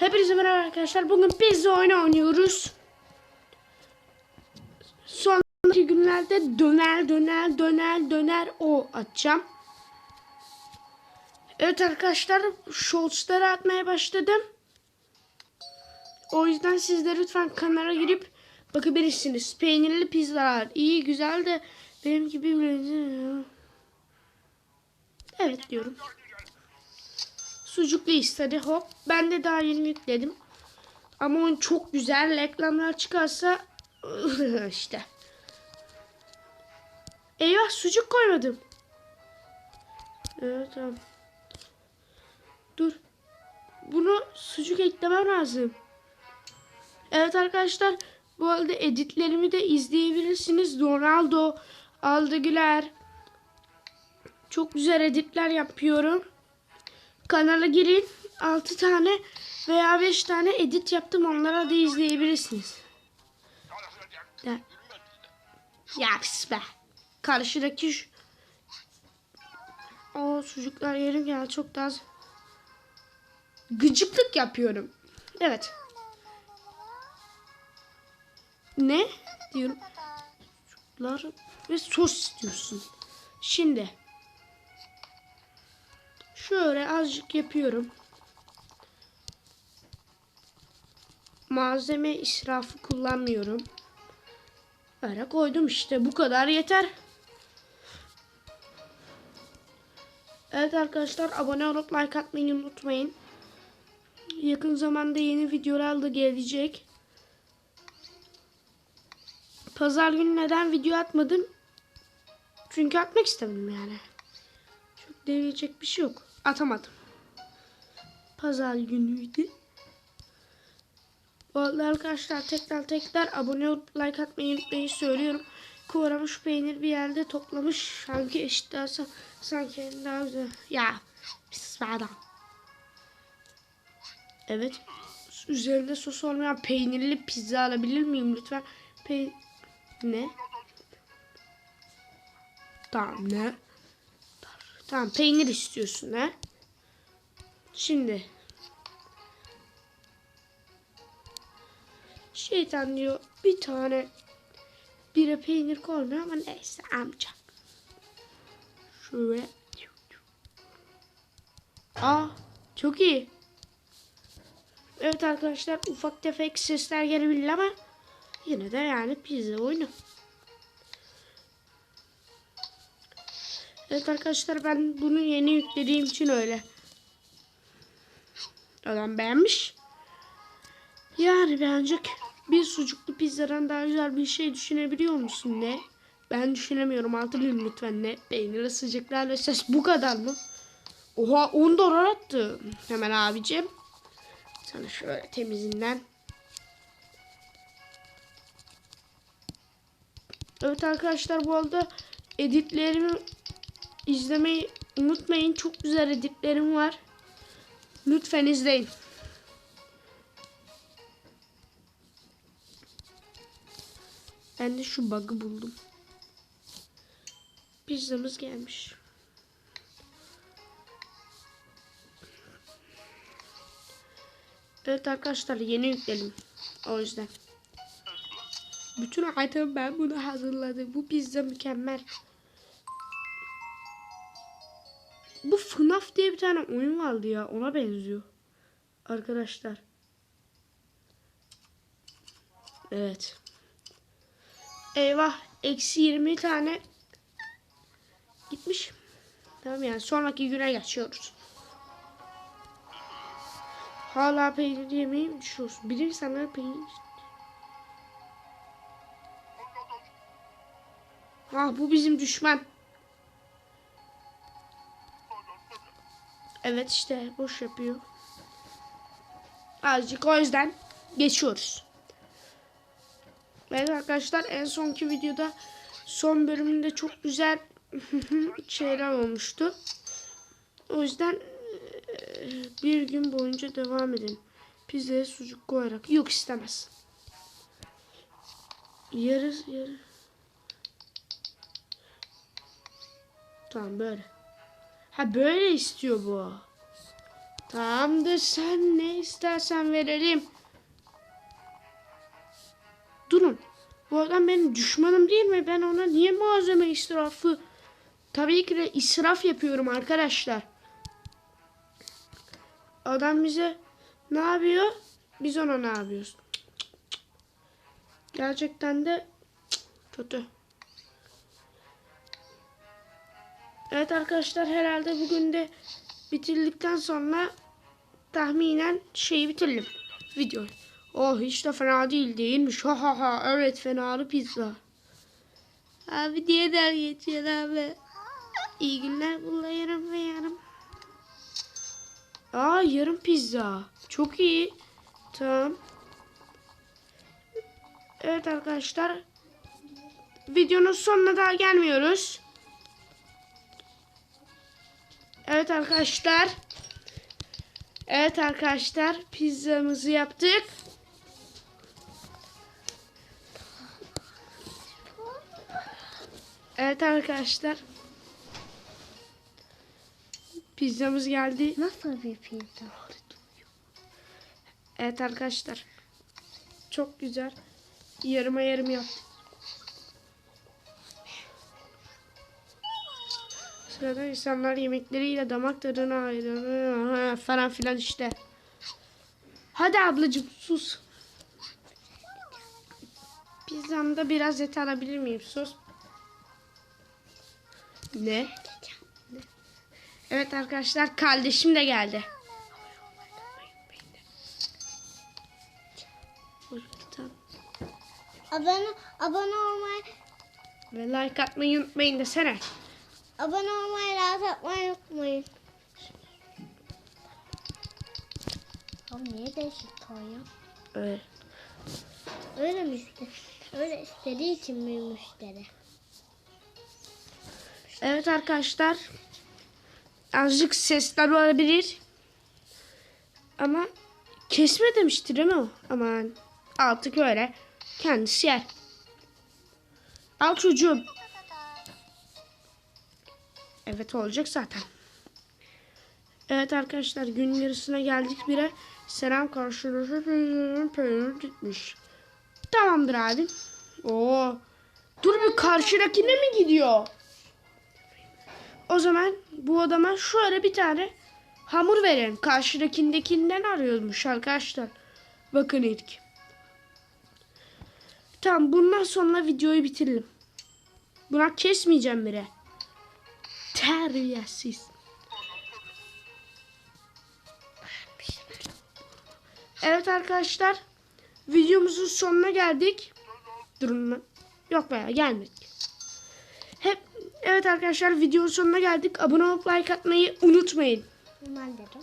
Hepinize merhaba arkadaşlar. Bugün pizza oyunu oynuyoruz. Sonraki günlerde döner döner döner döner o atacağım. Evet arkadaşlar shortsları atmaya başladım. O yüzden siz de lütfen kanala girip bakabilirsiniz. Peynirli pizzalar iyi güzel de benim gibi Evet diyorum. Sucuklu istedi hop. Ben de daha yeni yükledim. Ama oyun çok güzel. Reklamlar çıkarsa işte. Eyvah sucuk koymadım. Evet tamam. Dur. Bunu sucuk eklemem lazım. Evet arkadaşlar. Bu arada editlerimi de izleyebilirsiniz. Ronaldo, Aldı Güler. Çok güzel editler yapıyorum. Kanala girin. 6 tane veya 5 tane edit yaptım. Onlara da izleyebilirsiniz. Ya pis be. Karşıdaki şu... O sucuklar yerim ya çok daha. Gıcıklık yapıyorum. Evet. Ne? Diyorum. Sucuklar ve sos istiyorsun. Şimdi. Şöyle azıcık yapıyorum. Malzeme israfı kullanmıyorum. Böyle koydum işte bu kadar yeter. Evet arkadaşlar abone olup like atmayı unutmayın. Yakın zamanda yeni videolar da gelecek. Pazar günü neden video atmadım? Çünkü atmak istemedim yani. Çok devrilecek bir şey yok. Atamadım. Pazar günüydü. Bu arada arkadaşlar tekrar tekrar abone olup like atmayı unutmayın söylüyorum. Kıvramış peynir bir yerde toplamış. Sanki eşit dersen sanki daha güzel. Ya pis adam. Evet. Üzerinde sos olmayan peynirli pizza alabilir miyim lütfen? Pey ne? Tamam ne? Tamam peynir istiyorsun ha? Şimdi şeytan diyor bir tane bire peynir koymuyor ama neyse amca. Şöyle. Aa çok iyi. Evet arkadaşlar ufak tefek sesler gelebilir ama yine de yani pizza oyunu. Evet arkadaşlar ben bunu yeni yüklediğim için öyle. Adam beğenmiş. Yani beğenecek. Bir sucuklu pizzadan daha güzel bir şey düşünebiliyor musun ne? Ben düşünemiyorum hatırlayın lütfen ne? Peynirli sıcaklarla ses bu kadar mı? Oha 10 dolar attı. Hemen abicim. Sana şöyle temizinden. Evet arkadaşlar bu arada editlerimi izlemeyi unutmayın. Çok güzel editlerim var. Lütfen izleyin. Ben de şu bug'ı buldum. Pizzamız gelmiş. Evet arkadaşlar yeni yükledim. O yüzden. Bütün item ben bunu hazırladım. Bu pizza mükemmel. Bu FNAF diye bir tane oyun vardı ya. Ona benziyor. Arkadaşlar. Evet. Eyvah. Eksi 20 tane gitmiş. Tamam yani sonraki güne geçiyoruz. Hala peynir yemeği mi düşüyorsun? Bilir sana peynir. Ah bu bizim düşman. Evet işte boş yapıyor. Azıcık o yüzden geçiyoruz. Evet arkadaşlar en sonki videoda son bölümünde çok güzel şeyler olmuştu. O yüzden eee, bir gün boyunca devam edin. Pizzaya sucuk koyarak. Yok istemez. Yarı yarı. Tamam böyle. Ha böyle istiyor bu. Tamamdır sen ne istersen verelim. Durun. Bu adam benim düşmanım değil mi? Ben ona niye malzeme israfı? Tabii ki de israf yapıyorum arkadaşlar. Adam bize ne yapıyor? Biz ona ne yapıyoruz? Gerçekten de kötü. Evet arkadaşlar herhalde bugün de bitirdikten sonra tahminen şeyi bitirelim. Videoyu. Oh hiç de fena değil değilmiş. Ha ha ha evet fenalı pizza. Abi diye der geçiyor abi. İyi günler bununla yarım ve yarım. Aa yarım pizza. Çok iyi. Tamam. Evet arkadaşlar. Videonun sonuna daha gelmiyoruz. Evet arkadaşlar. Evet arkadaşlar pizzamızı yaptık. Evet arkadaşlar. Pizzamız geldi. Nasıl bir pizza? Evet arkadaşlar. Çok güzel. Yarıma yarım yaptık. Sırada insanlar yemekleriyle damak tadına ayrılıyor falan filan işte. Hadi ablacığım sus. Pizzamda biraz et alabilir miyim? Sus. Ne? Evet arkadaşlar kardeşim de geldi. Abone, abone olmayı, Ve like atmayı unutmayın desene. Abone olmayı, rahat atmayı unutmayın. Abi niye değişik ya? Evet. Öyle mi iste? Öyle istediği için mi müşteri? Evet arkadaşlar. Azıcık sesler olabilir. Ama kesme demişti değil mi o? Aman artık öyle. Kendisi yer. Al çocuğum. Evet olacak zaten. Evet arkadaşlar gün yarısına geldik bire. Selam karşınızda peynir gitmiş. Tamamdır abi. Oo. Dur bir karşıdakine mi gidiyor? O zaman bu adama şöyle bir tane hamur verelim. Karşıdakindekinden arıyormuş arkadaşlar. Bakın ilk. Tamam bundan sonra videoyu bitirelim. Buna kesmeyeceğim bile. Terbiyesiz. Evet arkadaşlar. Videomuzun sonuna geldik. Durun lan. Yok be gelmedik. Hep evet arkadaşlar videonun sonuna geldik. Abone olup like atmayı unutmayın. Ben dedim.